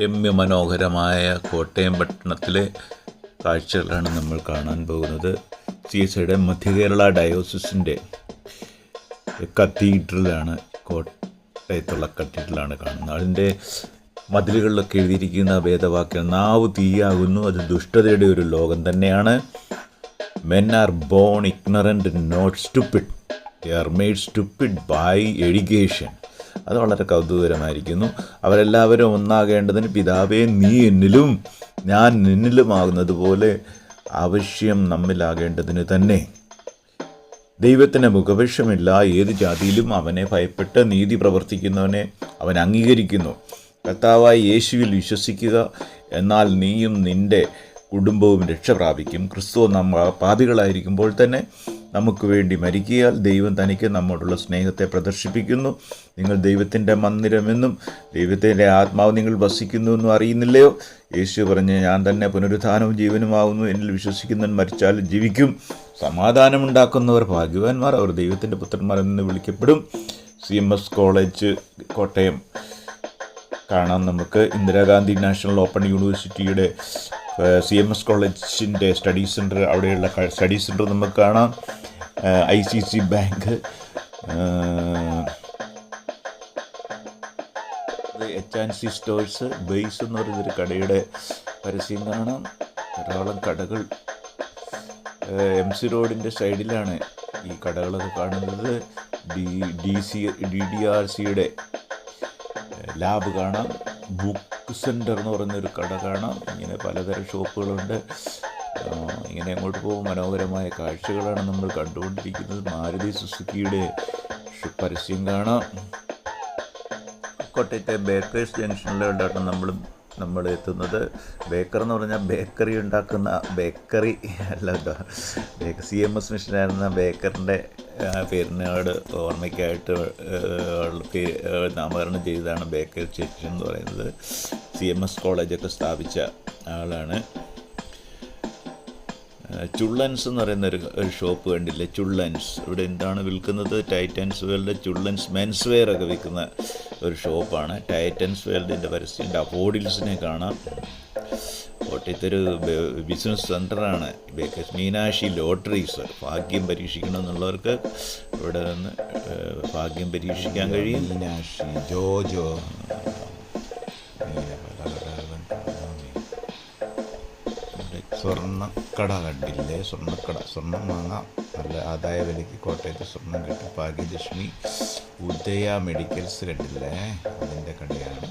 രമ്യമനോഹരമായ കോട്ടയം പട്ടണത്തിലെ കാഴ്ചകളാണ് നമ്മൾ കാണാൻ പോകുന്നത്. സി എസ് ഐയുടെ മധ്യകേരള ഡയോസിസിന്റെ കത്തീഡ്രലാണ് കോട്ടയത്തുള്ള കത്തീഡ്രലാണ് കാണുന്നത്. അതിന്റെ മതിലുകളിലൊക്കെ എഴുതിയിരിക്കുന്ന വേദവാക്യം നാവ് തീയാകുന്നു അത് ദുഷ്ടതയുടെ ഒരു ലോകം തന്നെയാണ്. Men are born ignorant not stupid they are made stupid by education അത് വളരെ കൗതുകരമായിരിക്കുന്നു അവരെല്ലാവരും ഒന്നാകേണ്ടതിന് പിതാവേ നീ എന്നിലും ഞാൻ നിന്നിലുമാകുന്നത് പോലെ ആവശ്യം നമ്മിലാകേണ്ടതിന് തന്നെ. ദൈവത്തിന് മുഖപക്ഷമില്ല. ഏത് ജാതിയിലും അവനെ ഭയപ്പെട്ട് നീതി പ്രവർത്തിക്കുന്നവനെ അവൻ അംഗീകരിക്കുന്നു. കർത്താവായി യേശുവിൽ വിശ്വസിക്കുക. എന്നാൽ നീയും നിന്റെ കുടുംബവും രക്ഷ പ്രാപിക്കും. ക്രിസ്തു നമ്മ പാപികളായിരിക്കുമ്പോൾ തന്നെ നമുക്ക് വേണ്ടി മരിക്കിയാൽ ദൈവം തനിക്ക് നമ്മോടുള്ള സ്നേഹത്തെ പ്രദർശിപ്പിക്കുന്നു. നിങ്ങൾ ദൈവത്തിന്റെ മന്ദിരമെന്നും ദൈവത്തിന്റെ ആത്മാവ് നിങ്ങൾ വസിക്കുന്നു എന്നും അറിയുന്നില്ലയോ? യേശു പറഞ്ഞ് ഞാൻ തന്നെ പുനരുദ്ധാനവും ജീവനുമാകുന്നു എന്നിൽ വിശ്വസിക്കുന്നവൻ മരിച്ചാലും ജീവിക്കും. സമാധാനമുണ്ടാക്കുന്നവർ ഭാഗ്യവാന്മാർ. അവർ ദൈവത്തിന്റെ പുത്രന്മാരെന്ന് വിളിക്കപ്പെടും. C M S college Kottayam. കാണാം നമുക്ക് ഇന്ദിരാഗാന്ധി നാഷണൽ ഓപ്പൺ യൂണിവേഴ്സിറ്റിയുടെ സി എം എസ് കോളേജിന്റെ സ്റ്റഡി സെന്റർ അവിടെയുള്ള സ്റ്റഡി സെന്റർ നമുക്ക് കാണാം. I C C bank H and C stores base എന്ന് പറയുന്നൊരു കടയുടെ പരസ്യം കാണാം. ധാരാളം കടകൾ എം സി റോഡിന്റെ സൈഡിലാണ് ഈ കടകളൊക്കെ കാണുന്നത്. D D C D D R സിയുടെ ലാബ് കാണാം. ബുക്ക് സെന്റർ എന്ന് പറയുന്നൊരു കട കാണാം. ഇങ്ങനെ പലതരം ഷോപ്പുകളുണ്ട്. ഇങ്ങനെ അങ്ങോട്ട് പോകും? മനോഹരമായ കാഴ്ചകളാണ് നമ്മൾ കണ്ടുകൊണ്ടിരിക്കുന്നത്. മാരുതി സുസുക്കിയുടെ പരസ്യം കാണാം. കോട്ടയത്തെ ബേക്കേഴ്സ് ജംഗ്ഷനിലോട്ടാണ് നമ്മൾ നമ്മൾ എത്തുന്നത്. ബേക്കർ എന്ന് പറഞ്ഞാൽ ബേക്കറി ഉണ്ടാക്കുന്ന ബേക്കറി അല്ല കേട്ടോ. ബേക്ക് സി എം എസ് മിഷനായിരുന്ന ബേക്കറിന്റെ പേരിനോട് ഓർമ്മയ്ക്കായിട്ട് നാമകരണം ചെയ്തതാണ് ബേക്കർ ചേച്ചി എന്ന് പറയുന്നത്. സി എം എസ് കോളേജൊക്കെ സ്ഥാപിച്ച ആളാണ്. ചുള്ളൻസ് എന്ന് പറയുന്ന ഒരു ഷോപ്പ് കണ്ടില്ലേ? ചുള്ളൻസ്. ഇവിടെ എന്താണ് വിൽക്കുന്നത്? Titans world Chullans men's wear ഒക്കെ വിൽക്കുന്ന ഒരു ഷോപ്പാണ് ടൈറ്റൻസ് വേൾഡിന്റെ പരസ്യമുണ്ട് അഫോർഡിൽസിനെ കാണാം. കോട്ടയത്തെ ഒരു ബിസിനസ് സെന്ററാണ് മീനാക്ഷി ലോട്ടറീസ് ഭാഗ്യം പരീക്ഷിക്കണമെന്നുള്ളവർക്ക് ഇവിടെ നിന്ന് ഭാഗ്യം പരീക്ഷിക്കാൻ കഴിയും. മീനാക്ഷി ജോജോ സ്വർണക്കട കണ്ടില്ലേ? സ്വർണക്കട സ്വർണം വാങ്ങാം. നല്ല ആദായ വിലയ്ക്ക് കോട്ടയത്ത് സ്വർണം കിട്ടും. ഭാഗ്യലക്ഷ്മി ഉദയ മെഡിക്കൽസ് കണ്ടില്ലേ? അതിന്റെ കടയാണ്.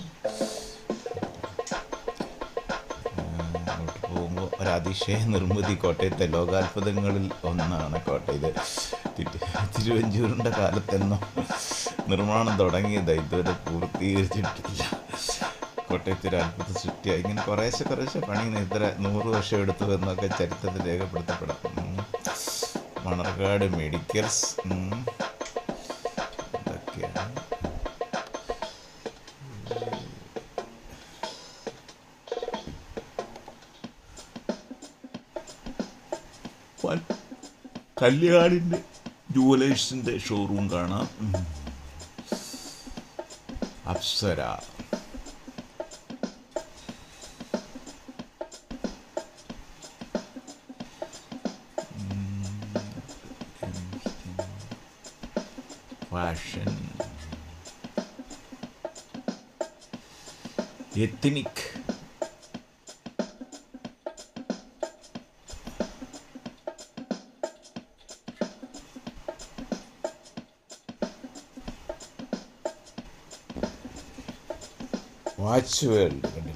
പോകുമ്പോൾ ഒരു അതിശയ നിർമ്മിതി. കോട്ടയത്തെ ലോകാത്ഭുതങ്ങളിൽ ഒന്നാണ് കോട്ടയത് തിരു- തിരുവഞ്ചൂരിന്റെ കാലത്തെന്നോ നിർമ്മാണം തുടങ്ങിയത്. ഇതുവരെ പൂർത്തീകരിച്ചിട്ടില്ല. കോട്ടയത്ത് ഒരു അത്ഭുത സൃഷ്ടിയായി. ഇങ്ങനെ കുറേശ്ശെ കുറേശ്ശെ പണി ഇത്ര നൂറ് വർഷം എടുത്തു എന്നൊക്കെ ചരിത്രത്തിൽ രേഖപ്പെടുത്തപ്പെടാം. മണർകാട് മെഡിക്കൽസ്. കല്യാണിന്റെ ഇതൊക്കെയാണ്. പൽ- കല്യാണിന്റെ ജുവലേഴ്സിന്റെ ഷോറൂം കാണാം. Apsara. Ethnic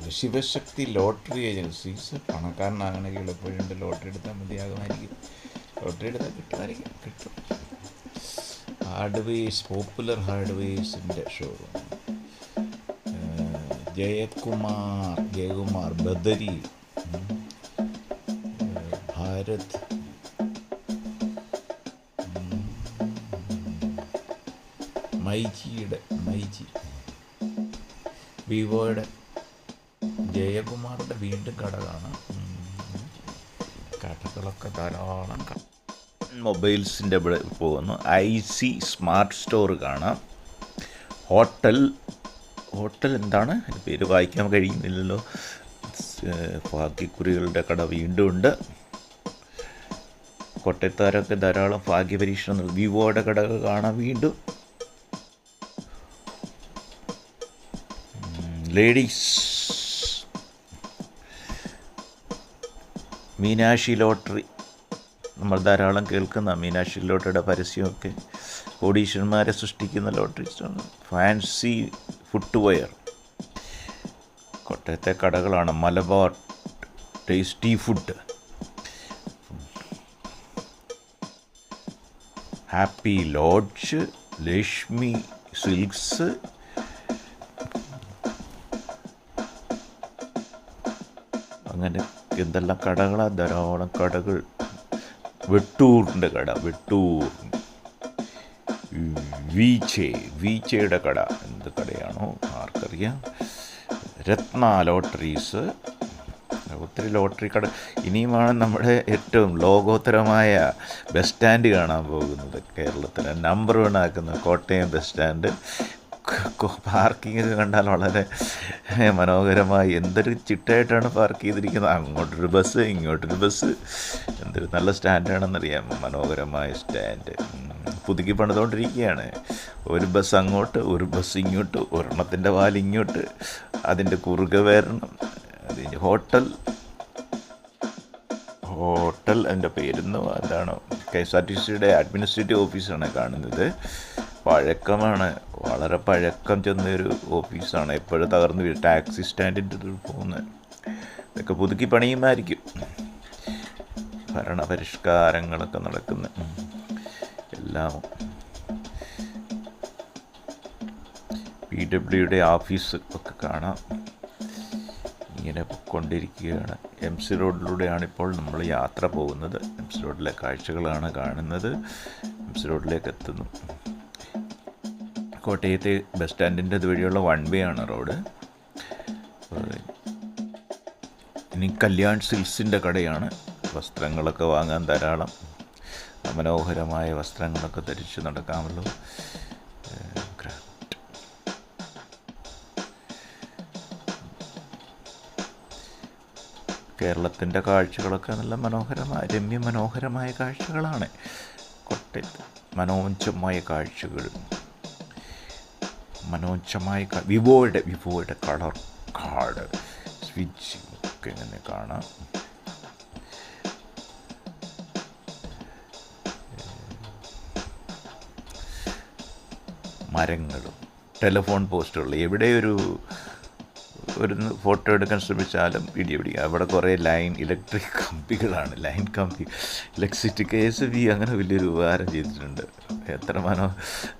Shivashakti lottery agencies പണക്കാരനാകണമെങ്കിൽ എളുപ്പമുണ്ട് ലോട്ടറി എടുത്താൽ മതിയാകുമായിരിക്കും. ലോട്ടറി എടുത്താൽ കിട്ടുമായിരിക്കും. കിട്ടും. ഹാർഡ്വെയ്സ് പോപ്പുലർ ഹാർഡ്വെയ്സിന്റെ ഷോറൂം. ജയകുമാർ ജയകുമാർ ബദരി ഭാരത്. മൈജിയുടെ മൈജി വിവോയുടെ ജയകുമാറിന്റെ വീണ്ടും കട കാണാം കടകളൊക്കെ ധാരാളം മൊബൈൽസിന്റെ ഇവിടെ പോകുന്നു ഐ സി സ്മാർട്ട് സ്റ്റോർ കാണാം ഹോട്ടൽ ഹോട്ടൽ എന്താണ്? പേര് വായിക്കാൻ കഴിയുന്നില്ലല്ലോ. ഭാഗ്യക്കുറികളുടെ കട വീണ്ടും ഉണ്ട്. കോട്ടയത്താരൊക്കെ ധാരാളം ഭാഗ്യപരീക്ഷണം. വിവോയുടെ കടകൾ കാണാൻ വീണ്ടും. ലേഡീസ്. മീനാക്ഷി ലോട്ടറി. നമ്മൾ ധാരാളം കേൾക്കുന്ന മീനാക്ഷി ലോട്ടറിയുടെ പരസ്യമൊക്കെ കോടീശ്വരന്മാരെ സൃഷ്ടിക്കുന്ന ലോട്ടറിസ്റ്റാണ് ഫാൻസി ഫുട്വെയർ. കോട്ടയത്തെ കടകളാണ് Malabar tasty food. Happy lodge Lakshmi silks. അങ്ങനെ എന്തെല്ലാം കടകളാണ് ധാരാളം കടകൾ വെട്ടൂറിന്റെ കട വെട്ടൂർ. വീച്ചെ വീച്ചയുടെ കട എന്ത് കടയാണോ ആർക്കറിയാം. രത്ന ലോട്ടറീസ് ഒത്തിരി ലോട്ടറി കട. ഇനിയുമാണ് നമ്മുടെ ഏറ്റവും ലോകോത്തരമായ ബസ് സ്റ്റാൻഡ് കാണാൻ പോകുന്നത് കേരളത്തിലെ നമ്പർ വൺ ആക്കുന്ന കോട്ടയം ബസ് സ്റ്റാൻഡ്. പാർക്കിംഗ് ഒക്കെ കണ്ടാൽ വളരെ മനോഹരമായി. എന്തൊരു ചിട്ടയായിട്ടാണ് പാർക്ക് ചെയ്തിരിക്കുന്നത്. അങ്ങോട്ടൊരു ബസ് ഇങ്ങോട്ടൊരു ബസ് എന്തൊരു നല്ല സ്റ്റാൻഡാണെന്നറിയാം മനോഹരമായ സ്റ്റാൻഡ്. പുതുക്കി പണിതുകൊണ്ടിരിക്കുകയാണ്. ഒരു ബസ് അങ്ങോട്ട് ഒരു ബസ് ഇങ്ങോട്ട് ഒരെണ്ണത്തിന്റെ വാലിങ്ങോട്ട് അതിന്റെ കുറുകെ വരണം അതിന്റെ ഹോട്ടൽ ഹോട്ടൽ എന്റെ പേരുന്നു അതാണ് കെ എസ് ആർ ടി സിയുടെ അഡ്മിനിസ്ട്രേറ്റീവ് ഓഫീസാണ് കാണുന്നത്. പഴക്കമാണ്. വളരെ പഴക്കം ചെന്നൊരു ഓഫീസാണ്. എപ്പോഴും തകർന്ന് വീഴും. ടാക്സി സ്റ്റാൻഡിന്റെ പോകുന്നത്. ഇതൊക്കെ പുതുക്കി പണിയുമായിരിക്കും. ഭരണപരിഷ്കാരങ്ങളൊക്കെ നടക്കുന്ന. എല്ലാം. പി ഡബ്ല്യുടെ ഓഫീസ് ഒക്കെ കാണാം. ഇങ്ങനെ കൊണ്ടിരിക്കുകയാണ് എം സി റോഡിലൂടെയാണ് ഇപ്പോൾ നമ്മൾ യാത്ര പോകുന്നത്. എം സി റോഡിലെ കാഴ്ചകളാണ് കാണുന്നത്. എം സി റോഡിലേക്ക് എത്തുന്നു. കോട്ടയത്തെ ബസ് സ്റ്റാൻഡിന്റെ ഇതുവഴിയുള്ള വൺ വേ ആണ് റോഡ്. ഇനി കല്യാൺ സിൽസിന്റെ കടയാണ്. വസ്ത്രങ്ങളൊക്കെ വാങ്ങാൻ ധാരാളം. മനോഹരമായ വസ്ത്രങ്ങളൊക്കെ ധരിച്ച് നടക്കാമല്ലോ. കേരളത്തിന്റെ കാഴ്ചകളൊക്കെ നല്ല മനോഹരമായ രമ്യ മനോഹരമായ കാഴ്ചകളാണ്. കോട്ടയത്ത് മനോഞ്ചമായ കാഴ്ചകൾ. മനോജ്ജമായ കാ- വിവോയുടെ വിവോയുടെ കളർ കാർഡ് സ്വിച്ച് ഒക്കെ ഇങ്ങനെ കാണാം? മരങ്ങളും. ടെലിഫോൺ പോസ്റ്റുകൾ എവിടെയൊരു ഒരു ഒരു ഫോട്ടോ എടുക്കാൻ ശ്രമിച്ചാലും വീഡിയോ പിടിക്കുക അവിടെ കുറേ ലൈൻ ഇലക്ട്രിക് കമ്പികളാണ്. ലൈൻ കമ്പി ഇലക്ട്രിസിറ്റി കെ എസ് ബി അങ്ങനെ വലിയൊരു ഉപകാരം ചെയ്തിട്ടുണ്ട്. എത്ര മനോ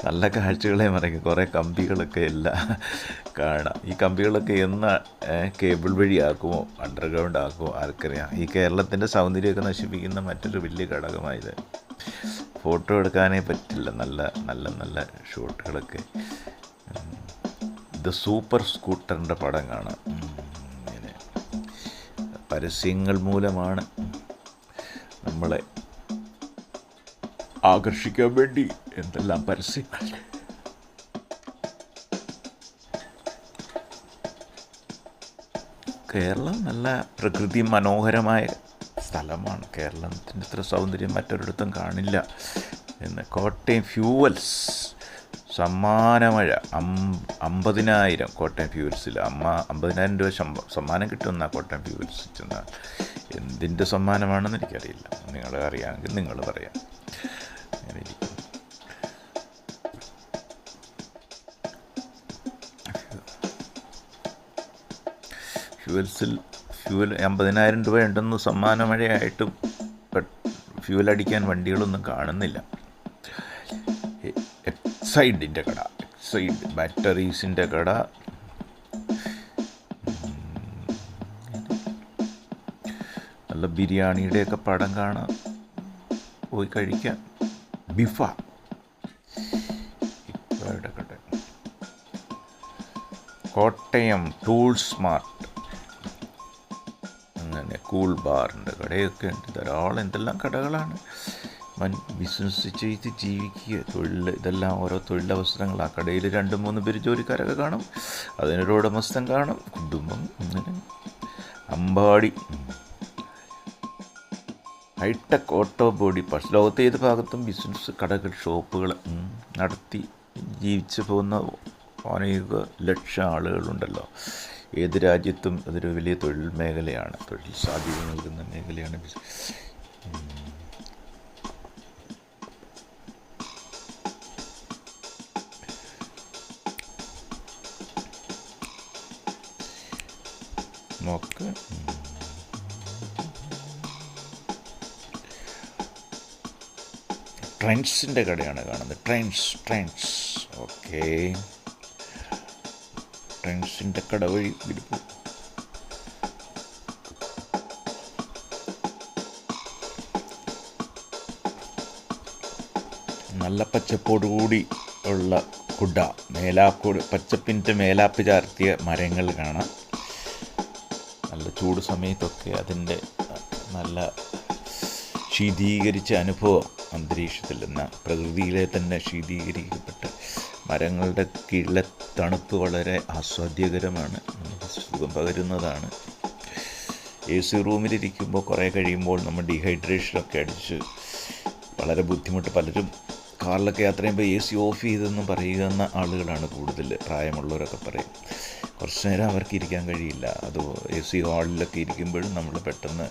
നല്ല കാഴ്ചകളെ മറിക്കും കുറേ കമ്പികളൊക്കെ എല്ലാം കാണാം. ഈ കമ്പികളൊക്കെ എന്ന് കേബിൾ വഴി ആക്കുമോ? അണ്ടർഗ്രൗണ്ട് ആക്കുമോ? ആർക്കറിയാം. ഈ കേരളത്തിന്റെ സൗന്ദര്യമൊക്കെ നശിപ്പിക്കുന്ന മറ്റൊരു വലിയ ഘടകമായത് ഫോട്ടോ എടുക്കാനേ പറ്റില്ല. നല്ല നല്ല നല്ല ഷോട്ടുകളൊക്കെ. ദ സൂപ്പർ സ്കൂട്ടറിന്റെ പടം കാണാം. ഇങ്ങനെ. പരസ്യങ്ങൾ മൂലമാണ് നമ്മളെ ആകർഷിക്കാൻ വേണ്ടി എന്തെല്ലാം പരസ്യങ്ങൾ. കേരളം നല്ല പ്രകൃതി മനോഹരമായ സ്ഥലമാണ്. കേരളത്തിന്റെ ഇത്ര സൗന്ദര്യം മറ്റൊരിടത്തും കാണില്ല. എന്ന് കോട്ടയം ഫ്യൂവൽസ് സമ്മാനമഴ. മഴ അമ്പതിനായിരം കോട്ടയം ഫ്യൂൽസിൽ അമ്മ അമ്പതിനായിരം രൂപ ശമ്പ സമ്മാനം കിട്ടുന്ന കോട്ടയം ഫ്യൂൽസ് ചെന്ന എന്തിന്റെ സമ്മാനമാണെന്ന് എനിക്കറിയില്ല. നിങ്ങൾ അറിയാമെങ്കിൽ നിങ്ങൾ പറയാം. ഫ്യൂൽസിൽ ഫ്യൂൽ അമ്പതിനായിരം രൂപ ഉണ്ടെന്ന് സമ്മാന മഴയായിട്ടും ഫ്യൂൽ അടിക്കാൻ വണ്ടികളൊന്നും കാണുന്നില്ല. എക്സൈഡിന്റെ കട. എക്സൈഡ് ബാറ്ററീസിന്റെ കട. നല്ല ബിരിയാണിയുടെയൊക്കെ പടം കാണാം. പോയി കഴിക്കാം. ബിഫ. കോട്ടയം ടൂൾ സ്മാർട്ട് അങ്ങനെ കൂൾ ബാറിന്റെ കടയൊക്കെ ഉണ്ട്. ധാരാളം എന്തെല്ലാം കടകളാണ്. വൻ ബിസിനസ് ചെയ്ത് ജീവിക്കുക. തൊഴിൽ ഇതെല്ലാം ഓരോ തൊഴിലവസരങ്ങൾ ആ കടയിൽ രണ്ട് മൂന്ന് പേര് ജോലിക്കാരൊക്കെ കാണും. അതിനൊരു ഉടമസ്ഥൻ കാണും. കുടുംബം അങ്ങനെ Ambadi. Hi tech auto body parts. ലോകത്തെ ഏത് ഭാഗത്തും ബിസിനസ് കടകൾ ഷോപ്പുകൾ നടത്തി ജീവിച്ചു പോകുന്ന അനേക ലക്ഷം ആളുകളുണ്ടല്ലോ. ഏത് രാജ്യത്തും അതൊരു വലിയ തൊഴിൽ മേഖലയാണ്. തൊഴിൽ സാധ്യത നൽകുന്ന മേഖലയാണ് ബിസിനസ് നോക്ക് ട്രെൻഡ്സിന്റെ കടയാണ് കാണുന്നത്. ട്രെൻഡ്സ് ട്രെൻഡ്സ് ഓക്കെ ട്രെൻഡ്സിന്റെ കട വഴി വിടുപ്പു നല്ല പച്ചപ്പോടുകൂടി ഉള്ള കുട. മേലാപ്പ് പച്ചപ്പിന്റെ മേലാപ്പ് ചാർത്തിയ മരങ്ങൾ കാണാം. ചൂട് സമയത്തൊക്കെ അതിന്റെ നല്ല ശീതീകരിച്ച അനുഭവം അന്തരീക്ഷത്തിൽ നിന്ന് പ്രകൃതിയിലെ തന്നെ ശീതീകരിക്കപ്പെട്ട മരങ്ങളുടെ കീഴിലെ തണുപ്പ് വളരെ ആസ്വാദ്യകരമാണ് സുഖം പകരുന്നതാണ്. എ സി റൂമിലിരിക്കുമ്പോൾ കുറേ കഴിയുമ്പോൾ നമ്മൾ ഡീഹൈഡ്രേഷനൊക്കെ അടിച്ച് വളരെ ബുദ്ധിമുട്ട് പലരും കാറിലൊക്കെ യാത്ര ചെയ്യുമ്പോൾ എ സി ഓഫ് ചെയ്തെന്ന് പറയുന്ന ആളുകളാണ് കൂടുതൽ പ്രായമുള്ളവരൊക്കെ പറയും. കുറച്ച് നേരം അവർക്ക് ഇരിക്കാൻ കഴിയില്ല. അത് എ സി ഹാളിലൊക്കെ ഇരിക്കുമ്പോഴും നമ്മൾ പെട്ടെന്ന്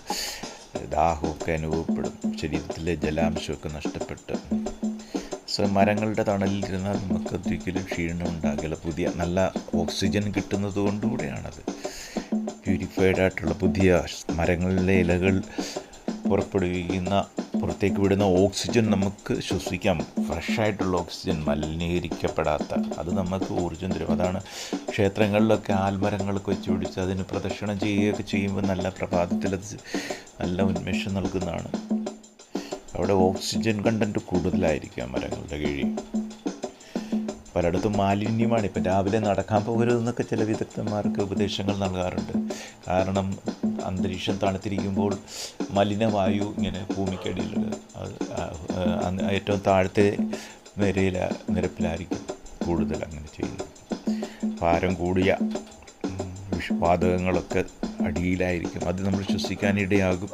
ദാഹമൊക്കെ അനുഭവപ്പെടും. ശരീരത്തിലെ ജലാംശമൊക്കെ നഷ്ടപ്പെട്ട്. സോ മരങ്ങളുടെ തണലിൽ ഇരുന്നാൽ നമുക്ക് ഒരിക്കലും ക്ഷീണം ഉണ്ടാകില്ല. പുതിയ നല്ല ഓക്സിജൻ കിട്ടുന്നത് കൊണ്ടുകൂടെയാണത്. പ്യൂരിഫൈഡ് ആയിട്ടുള്ള പുതിയ മരങ്ങളിലെ ഇലകൾ പുറപ്പെടുവിക്കുന്ന പുറത്തേക്ക് വിടുന്ന ഓക്സിജൻ നമുക്ക് ശ്വസിക്കാം. ഫ്രഷായിട്ടുള്ള ഓക്സിജൻ മലിനീകരിക്കപ്പെടാത്ത. അത് നമുക്ക് ഊർജം തരും. അതാണ് ക്ഷേത്രങ്ങളിലൊക്കെ ആൽമരങ്ങളൊക്കെ വെച്ച് പിടിച്ച് അതിന് പ്രദക്ഷിണം ചെയ്യുകയൊക്കെ ചെയ്യുമ്പോൾ നല്ല പ്രഭാതത്തിൽ അത് നല്ല ഉന്മേഷം നൽകുന്നതാണ്. അവിടെ ഓക്സിജൻ കണ്ടന്റ് കൂടുതലായിരിക്കാം മരങ്ങളുടെ കീഴിൽ. പലയിടത്തും മാലിന്യമാണ്. ഇപ്പം രാവിലെ നടക്കാൻ പോകരുതെന്നൊക്കെ ചില വിദഗ്ധന്മാർക്ക് ഉപദേശങ്ങൾ നൽകാറുണ്ട്. കാരണം അന്തരീക്ഷം തണുത്തിരിക്കുമ്പോൾ മലിനവായു ഇങ്ങനെ ഭൂമിക്കടിയിൽ ഏറ്റവും താഴത്തെ നിരയിൽ നിരപ്പിലായിരിക്കും കൂടുതൽ അങ്ങനെ ചെയ്യുന്നത്. ഭാരം കൂടിയ വിഷവാതകങ്ങളൊക്കെ അടിയിലായിരിക്കും. അത് നമ്മൾ ശ്വസിക്കാനിടയാകും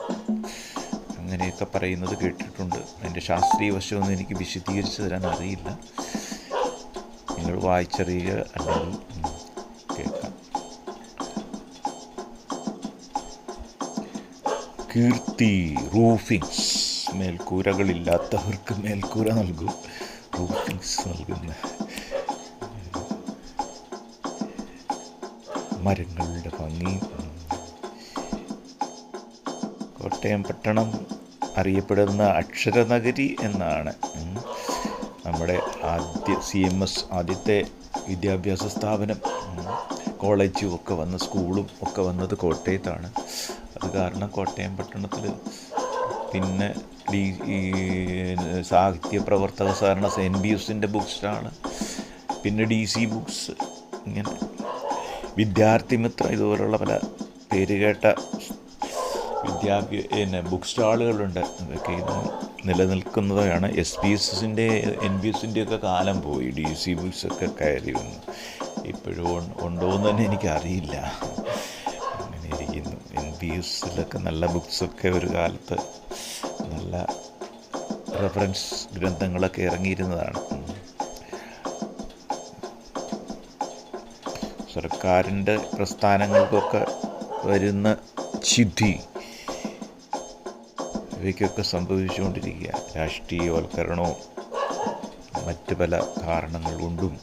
അങ്ങനെയൊക്കെ പറയുന്നത് കേട്ടിട്ടുണ്ട്. അതിന്റെ ശാസ്ത്രീയ വശമൊന്നും എനിക്ക് വിശദീകരിച്ച് തരാൻ അറിയില്ല. നിങ്ങൾ വായിച്ചറിയുക അല്ലെങ്കിൽ കീർത്തി റൂഫിങ്സ് മേൽക്കൂരകളില്ലാത്തവർക്ക് മേൽക്കൂര നൽകും. റൂഫിങ്സ് നൽകുന്ന മരങ്ങളുടെ ഭംഗി. കോട്ടയം പട്ടണം അറിയപ്പെടുന്ന അക്ഷരനഗരി എന്നാണ്. നമ്മുടെ ആദ്യ സി എം എസ് ആദ്യത്തെ വിദ്യാഭ്യാസ സ്ഥാപനം. കോളേജും ഒക്കെ വന്ന സ്കൂളും ഒക്കെ വന്നത് കോട്ടയത്താണ്. അത് കാരണം കോട്ടയം പട്ടണത്തിൽ പിന്നെ ഈ സാഹിത്യ പ്രവർത്തക സഹകരണ എൻ ബി എസിന്റെ സ്റ്റാൾ പിന്നെ ഡി സി ബുക്സ്. ഇങ്ങനെ വിദ്യാർത്ഥി മിത്ര ഇതുപോലുള്ള പല പേരുകേട്ട വിദ്യാഭ്യ പിന്നെ ബുക്ക് സ്റ്റാളുകളുണ്ട്. അതൊക്കെ ഇന്ന് നിലനിൽക്കുന്നതാണ് എസ് പി എസിന്റെ എൻ ബി എസിന്റെയൊക്കെ കാലം പോയി. ഡി സി ബുക്സൊക്കെ കയറി വന്നു. ഇപ്പോഴും ഉണ്ടോ എന്ന് തന്നെ എനിക്കറിയില്ല. എസിലൊക്കെ നല്ല ബുക്സൊക്കെ ഒരു കാലത്ത് നല്ല റെഫറൻസ് ഗ്രന്ഥങ്ങളൊക്കെ ഇറങ്ങിയിരുന്നതാണ്. സർക്കാരിന്റെ പ്രസ്ഥാനങ്ങൾക്കൊക്കെ വരുന്ന ചിധി ഇവയ്ക്കൊക്കെ സംഭവിച്ചുകൊണ്ടിരിക്കുക രാഷ്ട്രീയവൽക്കരണവും മറ്റു പല കാരണങ്ങൾ കൊണ്ടും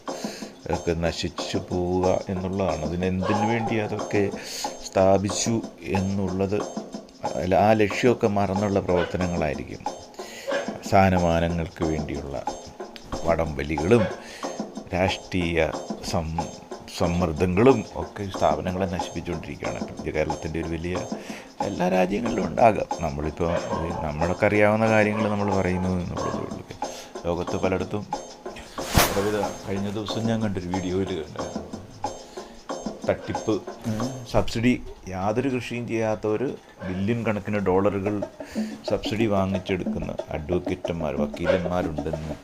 ഒക്കെ നശിച്ചു പോവുക എന്നുള്ളതാണ് അതിനെന്തിനു വേണ്ടി അതൊക്കെ സ്ഥാപിച്ചു എന്നുള്ളത് ആ ലക്ഷ്യമൊക്കെ മറന്നുള്ള പ്രവർത്തനങ്ങളായിരിക്കും സ്ഥാനമാനങ്ങൾക്ക് വേണ്ടിയുള്ള വടംവലികളും രാഷ്ട്രീയ സം സമ്മർദ്ദങ്ങളും ഒക്കെ സ്ഥാപനങ്ങളെ നശിപ്പിച്ചുകൊണ്ടിരിക്കുകയാണ്. ഇന്ത്യ കേരളത്തിന്റെ ഒരു വലിയ എല്ലാ രാജ്യങ്ങളിലും ഉണ്ടാകാം. നമ്മളിപ്പോൾ നമ്മളൊക്കെ അറിയാവുന്ന കാര്യങ്ങൾ നമ്മൾ പറയുന്നു എന്നുള്ളതേ ലോകത്ത് പലയിടത്തും കഴിഞ്ഞ ദിവസം ഞാൻ കണ്ടൊരു വീഡിയോയിൽ തട്ടിപ്പ്. സബ്സിഡി യാതൊരു കൃഷിയും ചെയ്യാത്തവർ ബില്യൺ കണക്കിന് ഡോളറുകൾ സബ്സിഡി വാങ്ങിച്ചെടുക്കുന്ന അഡ്വക്കേറ്റന്മാർ വക്കീലന്മാരുണ്ടെന്ന്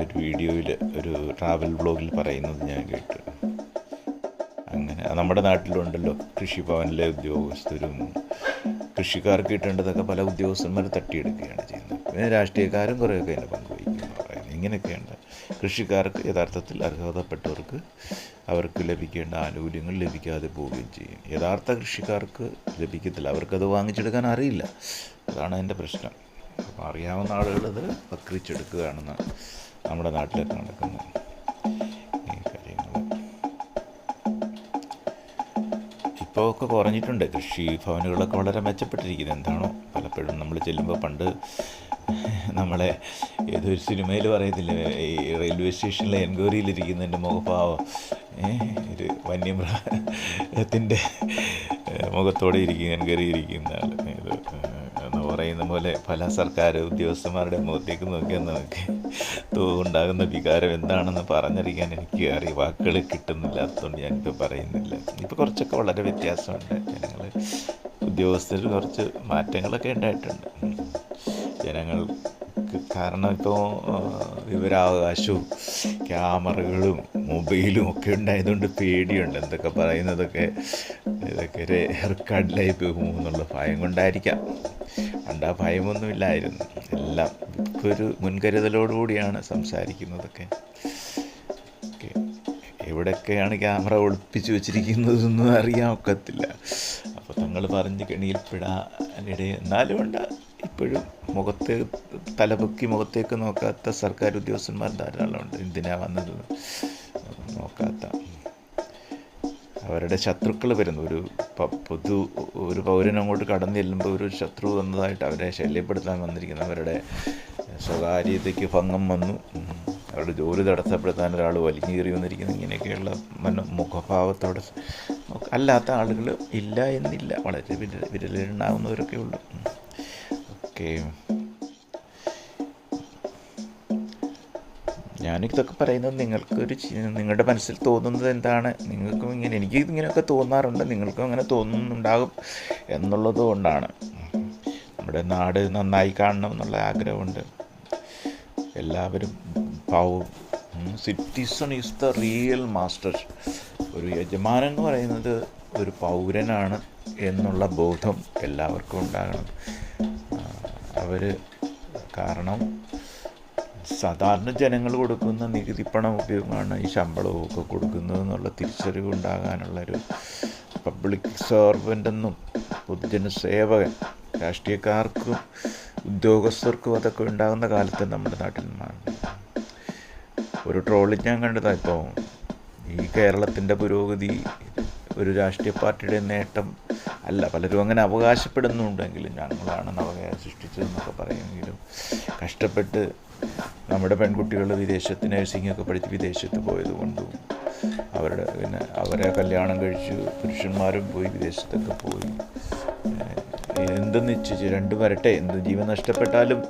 ഒരു വീഡിയോയിൽ ഒരു ട്രാവൽ ബ്ലോഗിൽ പറയുന്നത് ഞാൻ കേട്ടു. അങ്ങനെ നമ്മുടെ നാട്ടിലുണ്ടല്ലോ കൃഷിഭവനിലെ ഉദ്യോഗസ്ഥരും കൃഷിക്കാർക്ക് കിട്ടേണ്ടതൊക്കെ പല ഉദ്യോഗസ്ഥന്മാർ തട്ടിയെടുക്കുകയാണ് ചെയ്യുന്നത്. പിന്നെ രാഷ്ട്രീയക്കാരും കുറേയൊക്കെ അതിന്റെ പങ്കുവഹിക്കുന്നു പറയുന്നത്. ഇങ്ങനെയൊക്കെയുണ്ട്. കൃഷിക്കാർക്ക് യഥാർത്ഥത്തിൽ അർഹതപ്പെട്ടവർക്ക് അവർക്ക് ലഭിക്കേണ്ട ആനുകൂല്യങ്ങൾ ലഭിക്കാതെ പോവുകയും ചെയ്യും. യഥാർത്ഥ കൃഷിക്കാർക്ക് ലഭിക്കത്തില്ല. അവർക്കത് വാങ്ങിച്ചെടുക്കാൻ അറിയില്ല. അതാണ് അതിന്റെ പ്രശ്നം. അപ്പോൾ അറിയാവുന്ന ആളുകൾ അത് വക്രിച്ചെടുക്കുകയാണെന്ന് നമ്മുടെ നാട്ടിലൊക്കെ നടക്കുന്നത് ഈ ഇപ്പോൾ ഒക്കെ കുറഞ്ഞിട്ടുണ്ട്. കൃഷി ഭവനുകളൊക്കെ വളരെ മെച്ചപ്പെട്ടിരിക്കുന്നത് എന്താണോ? പലപ്പോഴും നമ്മൾ ചെല്ലുമ്പോൾ പണ്ട് നമ്മളെ ഏതൊരു സിനിമയിൽ പറയത്തില്ലേ? ഈ റെയിൽവേ സ്റ്റേഷനിലെ എൻക്വയറിയിലിരിക്കുന്നതിന്റെ മുഖഭാവം ഒരു വന്യമൃഗത്തിന്റെ മുഖത്തോടെ ഇരിക്കുന്ന കയറിയിരിക്കുന്ന ആൾ ഇത് എന്ന് പറയുന്ന പോലെ പല സർക്കാർ ഉദ്യോഗസ്ഥന്മാരുടെ മുഖത്തേക്ക് നോക്കിയാൽ നോക്കി ഉണ്ടാകുന്ന വികാരം എന്താണെന്ന് പറഞ്ഞറിയിക്കാൻ എനിക്ക് അറിയ വാക്കുകൾ കിട്ടുന്നില്ല കിട്ടുന്നില്ലാത്തതുകൊണ്ട് ഞാനിപ്പോൾ പറയുന്നില്ല. ഇപ്പോൾ കുറച്ചൊക്കെ വളരെ വ്യത്യാസമുണ്ട്. ജനങ്ങൾ ഉദ്യോഗസ്ഥർ കുറച്ച് മാറ്റങ്ങളൊക്കെ ഉണ്ടായിട്ടുണ്ട്. ജനങ്ങൾക്ക് കാരണം ഇപ്പോൾ വിവരാവകാശവും ക്യാമറകളും മൊബൈലും ഒക്കെ ഉണ്ടായതുകൊണ്ട് പേടിയുണ്ട്. എന്തൊക്കെ പറയുന്നതൊക്കെ ഇതൊക്കെ ഒരു ഹെർക്കാഡിലായി പോകുമോ എന്നുള്ള ഭയം കൊണ്ടായിരിക്കാം. പണ്ട് ആ ഭയമൊന്നുമില്ലായിരുന്നു. എല്ലാം ഒരു മുൻകരുതലോടുകൂടിയാണ് സംസാരിക്കുന്നതൊക്കെ. എവിടെയൊക്കെയാണ് ക്യാമറ ഒളിപ്പിച്ച് വെച്ചിരിക്കുന്നതെന്നും അറിയാൻ ഒക്കത്തില്ല. അപ്പോൾ തങ്ങൾ പറഞ്ഞ് കെണിയിൽപ്പെടാനിടെ എന്നാലും ഉണ്ട്. ഇപ്പോഴും മുഖത്ത് തലപൊക്കി മുഖത്തേക്ക് നോക്കാത്ത സർക്കാർ ഉദ്യോഗസ്ഥന്മാർ ധാരാളമുണ്ട്. എന്തിനാ വന്നത്? നോക്കാത്ത. അവരുടെ ശത്രുക്കൾ വരുന്നു. ഒരു പൊതു ഒരു പൗരൻ അങ്ങോട്ട് കടന്നു ചെല്ലുമ്പോൾ ഒരു ശത്രു വന്നതായിട്ട് അവരെ ശല്യപ്പെടുത്താൻ വന്നിരിക്കുന്നു. അവരുടെ സ്വകാര്യതയ്ക്ക് ഭംഗം വന്നു. അവരുടെ ജോലി തടസ്സപ്പെടുത്താൻ ഒരാൾ വലിഞ്ഞേറി വന്നിരിക്കുന്നു. ഇങ്ങനെയൊക്കെയുള്ള മന മുഖഭാവത്തോടെ അല്ലാത്ത ആളുകൾ ഇല്ല എന്നില്ല. വളരെ വിരൽ വിരലിലുണ്ടാവുന്നവരൊക്കെ ഉള്ളൂ. ഓക്കെ. ഞാനിതൊക്കെ പറയുന്നത് നിങ്ങൾക്കൊരു നിങ്ങളുടെ മനസ്സിൽ തോന്നുന്നത് എന്താണ്? നിങ്ങൾക്കും ഇങ്ങനെ എനിക്ക് ഇങ്ങനെയൊക്കെ തോന്നാറുണ്ട്. നിങ്ങൾക്കും അങ്ങനെ തോന്നുന്നുണ്ടാകും എന്നുള്ളത് കൊണ്ടാണ്. നമ്മുടെ നാട് നന്നായി കാണണം എന്നുള്ള ആഗ്രഹമുണ്ട്. എല്ലാവരും പൗ citizen is the real master. ഒരു യജമാനൻ എന്ന് പറയുന്നത് ഒരു പൗരനാണ് എന്നുള്ള ബോധം എല്ലാവർക്കും ഉണ്ടാകണം. അവർ കാരണം സാധാരണ ജനങ്ങൾ കൊടുക്കുന്ന നികുതി പണം ഉപയോഗമാണ് ഈ ശമ്പളവും ഒക്കെ കൊടുക്കുന്നത് എന്നുള്ള തിരിച്ചറിവ് ഉണ്ടാകാനുള്ളൊരു പബ്ലിക് സർവന്റ് എന്നും പൊതുജന സേവകൻ രാഷ്ട്രീയക്കാർക്കും ഉദ്യോഗസ്ഥർക്കും അതൊക്കെ ഉണ്ടാകുന്ന കാലത്ത് നമ്മുടെ നാട്ടിൽ ഒരു ട്രോളിൽ ഞാൻ കണ്ടതാണ് ഇപ്പോൾ ഈ കേരളത്തിന്റെ പുരോഗതി ഒരു രാഷ്ട്രീയ പാർട്ടിയുടെ നേട്ടം അല്ല പലരും അങ്ങനെ അവകാശപ്പെടുന്നുണ്ടെങ്കിലും ഞങ്ങളാണ് നവകേരളം സൃഷ്ടിച്ചതെന്നൊക്കെ പറയുമെങ്കിലും കഷ്ടപ്പെട്ട് നമ്മുടെ പെൺകുട്ടികൾ വിദേശത്ത് നഴ്സിംഗ് ഒക്കെ പഠിച്ച് വിദേശത്ത് പോയത് കൊണ്ടും അവരുടെ പിന്നെ അവരെ കല്യാണം കഴിച്ച് പുരുഷന്മാരും പോയി വിദേശത്തൊക്കെ പോയി. എന്തെന്ന് നിശ്ചയിച്ച് രണ്ട് വരട്ടെ എന്ത് ജീവൻ നഷ്ടപ്പെട്ടാലും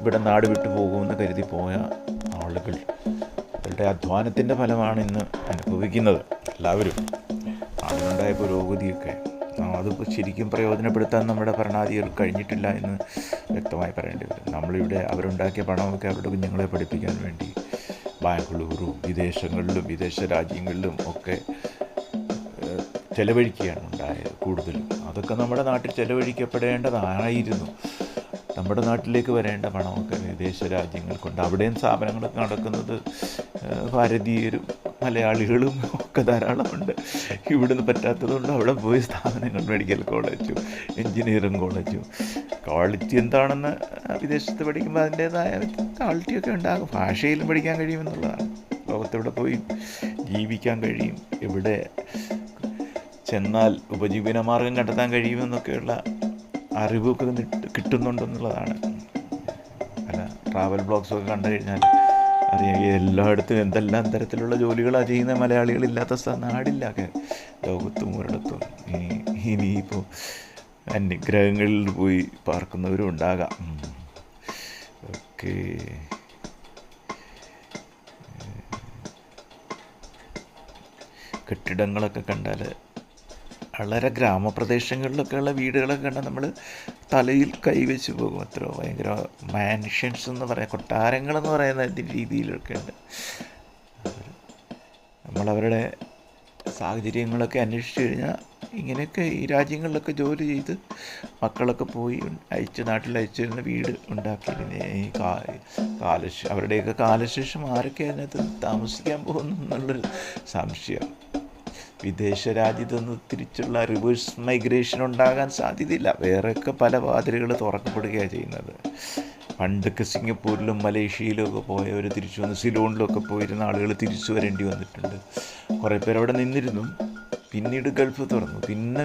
ഇവിടെ നാട് വിട്ടു പോകുമെന്ന് കരുതി പോയ ആളുകൾ. അവരുടെ അധ്വാനത്തിന്റെ ഫലമാണ് ഇന്ന് അനുഭവിക്കുന്നത് എല്ലാവരും. അതിനുണ്ടായ പുരോഗതിയൊക്കെ. അത് ശരിക്കും പ്രയോജനപ്പെടുത്താൻ നമ്മുടെ ഭരണാധികാരികൾ കഴിഞ്ഞിട്ടില്ല എന്ന് വ്യക്തമായി പറയേണ്ടി വരും. നമ്മളിവിടെ അവരുണ്ടാക്കിയ പണമൊക്കെ അവരുടെ കുഞ്ഞുങ്ങളെ പഠിപ്പിക്കാൻ വേണ്ടി ബാംഗ്ലൂരും വിദേശങ്ങളിലും വിദേശ രാജ്യങ്ങളിലും ഒക്കെ ചെലവഴിക്കുകയാണ് ഉണ്ടായത് കൂടുതലും. അതൊക്കെ നമ്മുടെ നാട്ടിൽ ചെലവഴിക്കപ്പെടേണ്ടതായിരുന്നു. നമ്മുടെ നാട്ടിലേക്ക് വരേണ്ട പണമൊക്കെ വിദേശ രാജ്യങ്ങൾക്കുണ്ട് അവിടെയും സ്ഥാപനങ്ങളൊക്കെ നടക്കുന്നത് ഭാരതീയരും മലയാളികളും ഒക്കെ ധാരാളമുണ്ട്. ഇവിടുന്ന് പറ്റാത്തതുകൊണ്ട് അവിടെ പോയി സ്ഥാപനങ്ങൾ മെഡിക്കൽ കോളേജും എൻജിനീയറിംഗ് കോളേജും. ക്വാളിറ്റി എന്താണെന്ന് വിദേശത്ത് പഠിക്കുമ്പോൾ അതിന്റേതായ ക്വാളിറ്റിയൊക്കെ ഉണ്ടാകും. ഭാഷയിലും പഠിക്കാൻ കഴിയുമെന്നുള്ളതാണ് ലോകത്തെവിടെ പോയി ജീവിക്കാൻ കഴിയും? എവിടെ ചെന്നാൽ ഉപജീവനമാർഗം കണ്ടെത്താൻ കഴിയുമെന്നൊക്കെയുള്ള അറിവൊക്കെ കിട്ടുന്നുണ്ടെന്നുള്ളതാണ്. അല്ല ട്രാവൽ ബ്ലോഗ്സൊക്കെ കണ്ടു കഴിഞ്ഞാൽ അറിയാം എല്ലായിടത്തും എന്തെല്ലാം തരത്തിലുള്ള ജോലികളാണ് ചെയ്യുന്ന മലയാളികളില്ലാത്ത നാടില്ല ലോകത്തും ഒരിടത്തും. ഇനി ഇനിയിപ്പോൾ അന്യഗ്രഹങ്ങളിൽ പോയി പാർക്കുന്നവരും ഉണ്ടാകാം. ഓക്കെ. കെട്ടിടങ്ങളൊക്കെ കണ്ടാൽ വളരെ ഗ്രാമപ്രദേശങ്ങളിലൊക്കെയുള്ള വീടുകളൊക്കെ കണ്ടാൽ നമ്മൾ തലയിൽ കൈവച്ച് പോകും. അത്ര ഭയങ്കര മാൻഷൻസ് എന്ന് പറയാം കൊട്ടാരങ്ങളെന്ന് പറയുന്ന രീതിയിലൊക്കെ ഉണ്ട്. നമ്മളവരുടെ സാഹചര്യങ്ങളൊക്കെ അന്വേഷിച്ച് കഴിഞ്ഞാൽ ഇങ്ങനെയൊക്കെ ഈ രാജ്യങ്ങളിലൊക്കെ ജോലി ചെയ്ത് മക്കളൊക്കെ പോയി അയച്ച് നാട്ടിൽ അയച്ചിരുന്ന വീട് ഉണ്ടാക്കി. ഈ കാ കാലശ അവരുടെയൊക്കെ കാലശേഷം ആരൊക്കെ അതിനകത്ത് താമസിക്കാൻ പോകുന്നു എന്നുള്ളൊരു സംശയം. വിദേശ രാജ്യത്ത് നിന്ന് തിരിച്ചുള്ള റിവേഴ്സ് മൈഗ്രേഷൻ ഉണ്ടാകാൻ സാധ്യതയില്ല. വേറെയൊക്കെ പല വാതിലുകൾ തുറക്കപ്പെടുകയാണ് ചെയ്യുന്നത്. പണ്ടൊക്കെ സിംഗപ്പൂരിലും മലേഷ്യയിലും ഒക്കെ പോയവർ തിരിച്ചു വന്ന് സിലോണിലൊക്കെ പോയിരുന്ന ആളുകൾ തിരിച്ചു വരേണ്ടി വന്നിട്ടുണ്ട്. കുറേ പേർ അവിടെ നിന്നിരുന്നു. പിന്നീട് ഗൾഫ് തുറന്നു. പിന്നെ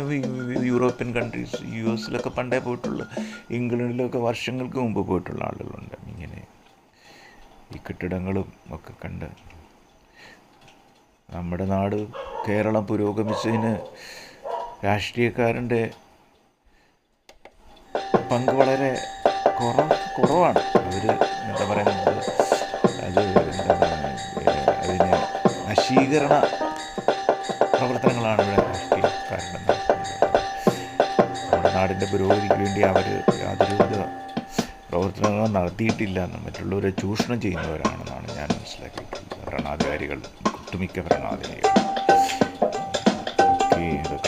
യൂറോപ്യൻ കൺട്രീസ് യു എസിലൊക്കെ പണ്ടേ പോയിട്ടുള്ള ഇംഗ്ലണ്ടിലൊക്കെ വർഷങ്ങൾക്ക് മുമ്പ് പോയിട്ടുള്ള ആളുകളുണ്ട്. ഇങ്ങനെ ഈ കെട്ടിടങ്ങളും ഒക്കെ കണ്ട് നമ്മുടെ നാട് കേരളം പുരോഗമിച്ചതിന് രാഷ്ട്രീയക്കാരന്റെ പങ്ക് വളരെ കുറ കുറവാണ്. അവർ എന്താ പറയുന്നത്? അത് അതിന് നശീകരണ പ്രവർത്തനങ്ങളാണ് ഇവിടെ രാഷ്ട്രീയക്കാരുടെ നമ്മുടെ നാടിന്റെ പുരോഗതിക്ക് വേണ്ടി അവർ യാതൊരു പ്രവർത്തനങ്ങളും നടത്തിയിട്ടില്ല. എന്ന് മറ്റുള്ളവരെ ചൂഷണം ചെയ്യുന്നവരാണെന്നാണ് ഞാൻ മനസ്സിലാക്കിയിട്ടുള്ളത്. ഭരണാധികാരികൾ ഒട്ടുമിക്ക ഭരണാധികാരികൾ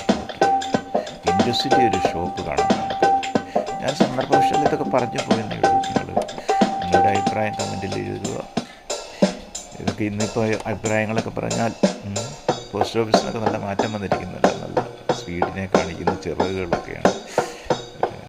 പോട്ടെ. ഒരു ഷോപ്പ് കാണാൻ ഞാൻ സന്ദർഭവശാൽ ഇതൊക്കെ പറഞ്ഞു പോയെന്നേ ഉള്ളൂ നിങ്ങൾ നിങ്ങളുടെ അഭിപ്രായം കമന്റിൽ എഴുതുക. ഇതൊക്കെ ഇന്നിപ്പോൾ അഭിപ്രായങ്ങളൊക്കെ പറഞ്ഞാൽ പോസ്റ്റ് ഓഫീസിനൊക്കെ നല്ല മാറ്റം വന്നിരിക്കുന്നുണ്ട്. നല്ല സ്പീഡിനെ കാണിക്കുന്ന ചിറകുകളൊക്കെയാണ്.